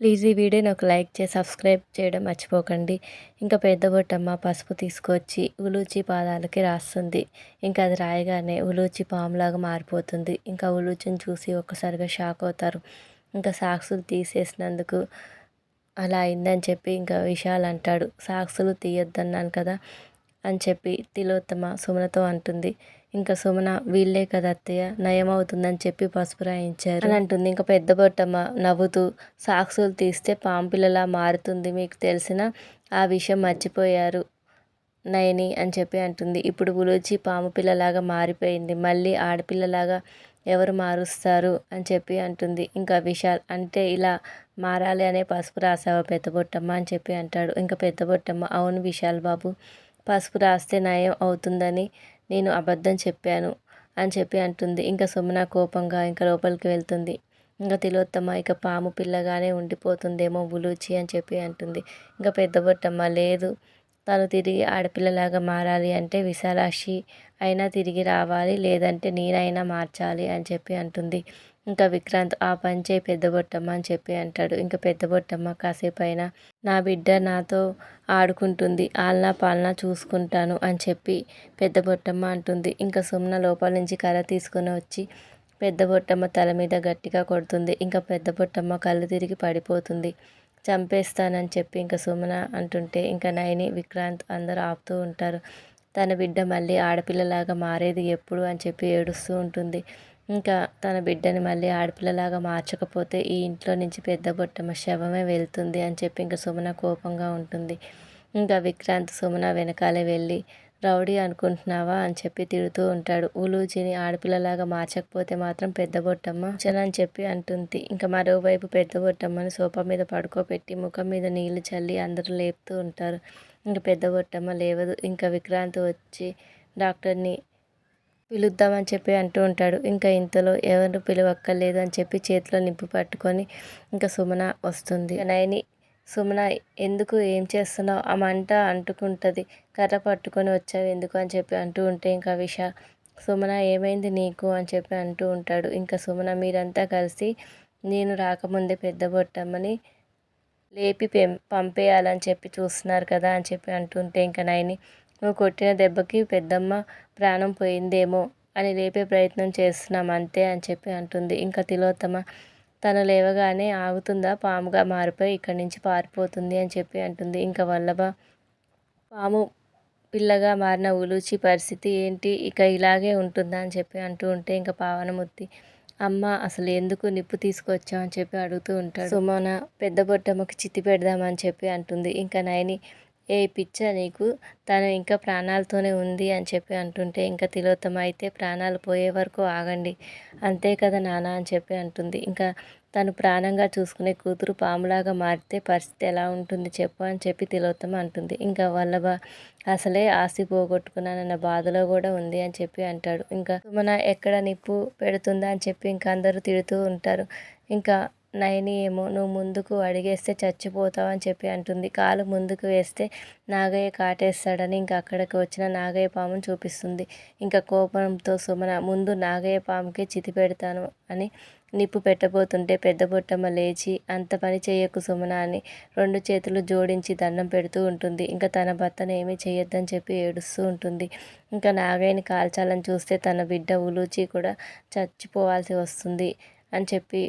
Please ఈ వీడియోని ఒక లైక్ చేసి సబ్స్క్రైబ్ చేయడం మర్చిపోకండి. ఇంకా పెద్ద బొట్టమ్మ పసుపు తీసుకొచ్చి ఉలూచి పాదాలకి రాస్తుంది. ఇంకా అది రాయగానే ఉలూచి పాములాగా మారిపోతుంది. ఇంకా ఉలూచిని చూసి ఒక్కసారిగా షాక్ అవుతారు. ఇంకా సాక్సులు తీసేసినందుకు అలా అయిందని చెప్పి ఇంకా విశాల్ అంటాడు. సాక్సులు తీయొద్దన్నాను కదా అని చెప్పి తిలోత్తమ సుమనతో అంటుంది. ఇంకా సుమన వీళ్ళే కదా అత్తయ్య నయం అవుతుందని చెప్పి పసుపు రాయించారు. అని అంటుంది. ఇంకా పెద్ద బొట్టమ్మ నవ్వుతూ సాక్సులు తీస్తే పాంపిల్లలా మారుతుంది మీకు తెలిసిన ఆ విషయం మర్చిపోయారు నయని అని చెప్పి అంటుంది. ఇప్పుడు ఉలోచి పాము పిల్లలాగా మారిపోయింది. మళ్ళీ ఆడపిల్లలాగా ఎవరు మారుస్తారు అని చెప్పి అంటుంది. ఇంకా విశాల్ అంటే ఇలా మారాలి అనే పసుపు రాసావా పెద్ద బొట్టమ్మ అని చెప్పి అంటాడు. ఇంకా పెద్ద బొట్టమ్మ అవును విశాల్ బాబు పసుపు రాస్తే నయం అవుతుందని నేను అబద్ధం చెప్పాను అని చెప్పి అంటుంది. ఇంకా సుమన కోపంగా ఇంకా లోపలికి వెళ్తుంది. ఇంకా తిలోత్తమ్మ ఇక పాము పిల్లగానే ఉండిపోతుందేమో బులూచి అని చెప్పి అంటుంది. ఇంకా పెద్ద బొట్టమ్మ లేదు తను తిరిగి ఆడపిల్లలాగా మారాలి అంటే విశాలాక్షి అయినా తిరిగి రావాలి లేదంటే నేనైనా మార్చాలి అని చెప్పి అంటుంది. ఇంకా విక్రాంత్ ఆ పని చేయి పెద్ద బొట్టమ్మ అని చెప్పి అంటాడు. ఇంకా పెద్ద బొట్టమ్మ కాసేపు అయినా నా బిడ్డ నాతో ఆడుకుంటుంది ఆల్నా పాలనా చూసుకుంటాను అని చెప్పి పెద్ద బొట్టమ్మ అంటుంది. ఇంకా సుమ్న లోపల నుంచి కర్ర తీసుకొని వచ్చి పెద్ద బొట్టమ్మ తల మీద గట్టిగా కొడుతుంది. ఇంకా పెద్ద బొట్టమ్మ కళ్ళు తిరిగి పడిపోతుంది. చంపేస్తానని చెప్పి ఇంకా సుమన అంటుంటే ఇంకా నయని విక్రాంత్ అందరూ ఆపుతూ ఉంటారు. తన బిడ్డ మళ్ళీ ఆడపిల్లలాగా మారేది ఎప్పుడు అని చెప్పి ఏడుస్తూ ఉంటుంది. ఇంకా తన బిడ్డని మళ్ళీ ఆడపిల్లలాగా మార్చకపోతే ఈ ఇంట్లో నుంచి పెద్ద బొట్టమ్మ శవమే వెళ్తుంది అని చెప్పి ఇంకా సుమన కోపంగా ఉంటుంది. ఇంకా విక్రాంత్ సుమన వెనకాలే వెళ్ళి రౌడీ అనుకుంటున్నావా? అని చెప్పి తిడుతూ ఉంటాడు. ఉలూజిని ఆడపిల్లలాగా మార్చకపోతే మాత్రం పెద్ద బొట్టమ్మ అని చెప్పి అంటుంది. ఇంకా మరోవైపు పెద్ద బొట్టమ్మని సోఫా మీద పడుకోబెట్టి ముఖం మీద నీళ్ళు చల్లి అందరూ లేపుతూ ఉంటారు. ఇంకా పెద్ద బొట్టమ్మ లేవదు. ఇంకా విక్రాంత్ వచ్చి డాక్టర్ని పిలుద్దామని చెప్పి అంటూ ఉంటాడు. ఇంకా ఇంతలో ఎవరు పిలవక్కర్లేదు అని చెప్పి చేతిలో నింపు పట్టుకొని ఇంకా సుమన వస్తుంది. నయని సుమన ఎందుకు ఏం చేస్తున్నావు? ఆ మంట అంటుకుంటుంది. కర్ర పట్టుకొని వచ్చావు ఎందుకు అని చెప్పి అంటూ ఉంటే ఇంకా విష సుమన ఏమైంది నీకు? అని చెప్పి అంటూ ఉంటాడు. ఇంకా సుమన మీరంతా కలిసి నేను రాకముందే పెద్ద బొట్టమ్మని లేపి పెం పంపేయాలని చెప్పి చూస్తున్నారు కదా అని చెప్పి అంటుంటే ఇంకా నయని నువ్వు కొట్టిన దెబ్బకి పెద్దమ్మ ప్రాణం పోయిందేమో అని లేపే ప్రయత్నం చేస్తున్నాం అంతే అని చెప్పి అంటుంది. ఇంకా తిలోత్తమ తను లేవగానే ఆగుతుందా? పాముగా మారిపోయి ఇక్కడి నుంచి పారిపోతుంది అని చెప్పి అంటుంది. ఇంకా వల్లభ పాము పిల్లగా మారిన ఉలూచి పరిస్థితి ఏంటి? ఇక ఇలాగే ఉంటుందా అని చెప్పి అంటూ ఉంటే ఇంకా పావనమూర్తి అమ్మ అసలు ఎందుకు నిప్పు తీసుకొచ్చావు అని చెప్పి అడుగుతూ ఉంటాడు. సుమన పెద్ద బొట్టమ్మకి చిత్తి పెడదామని చెప్పి అంటుంది. ఇంకా నయని ఏ పిచ్చ నీకు? తను ఇంకా ప్రాణాలతోనే ఉంది అని చెప్పి అంటుంటే ఇంకా తిలోత్తమ అయితే ప్రాణాలు పోయే వరకు ఆగండి. అంతే కదా నాన్న అని చెప్పి అంటుంది. ఇంకా తను ప్రాణంగా చూసుకునే కూతురు పాములాగా మారితే పరిస్థితి ఎలా ఉంటుంది చెప్పు అని చెప్పి తిలోత్తమ అంటుంది. ఇంకా వల్లభ అసలే ఆస్తి పోగొట్టుకున్నానన్న బాధలో కూడా ఉంది అని చెప్పి అంటాడు. ఇంకా మన ఎక్కడ నిప్పు పెడుతుందా? అని చెప్పి ఇంకా అందరూ తిడుతూ ఉంటారు. ఇంకా నయని ఏమో నువ్వు ముందుకు అడిగేస్తే చచ్చిపోతావు అని చెప్పి అంటుంది. కాలు ముందుకు వేస్తే నాగయ్య కాటేస్తాడని ఇంకా అక్కడికి వచ్చిన నాగయ్య పామును చూపిస్తుంది. ఇంకా కోపంతో సుమన ముందు నాగయ్య పాముకే చితి పెడతాను అని నిప్పు పెట్టబోతుంటే పెద్ద బొట్టమ్మ లేచి అంత పని చేయకు సుమన అని రెండు చేతులు జోడించి దండం పెడుతూ ఉంటుంది. ఇంకా తన భర్తను ఏమీ చేయొద్దని చెప్పి ఏడుస్తూ ఉంటుంది. ఇంకా నాగయ్యని కాల్చాలని చూస్తే తన బిడ్డ ఉలూచి కూడా చచ్చిపోవాల్సి వస్తుంది అని చెప్పి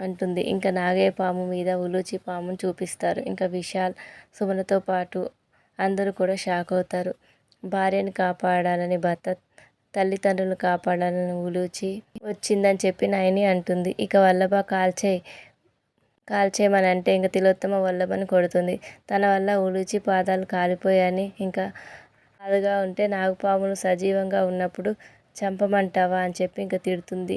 అంటుంది. ఇంకా నాగయ్య పాము మీద ఉలూచి పామును చూపిస్తారు. ఇంకా విశాల్ సుమనతో పాటు అందరూ కూడా షాక్ అవుతారు. భార్యను కాపాడాలని భర్త తల్లిదండ్రులను కాపాడాలని ఉలూచి వచ్చిందని చెప్పి నయని అంటుంది. ఇక వల్లభ కాల్చే కాల్చేయమని అంటే ఇంకా తిలోత్తమ వల్లభని కొడుతుంది. తన వల్ల ఉలూచి పాదాలు కాలిపోయాయని ఇంకా అదిగా ఉంటే నాగపాములు సజీవంగా ఉన్నప్పుడు చంపమంటావా అని చెప్పి ఇంకా తిడుతుంది.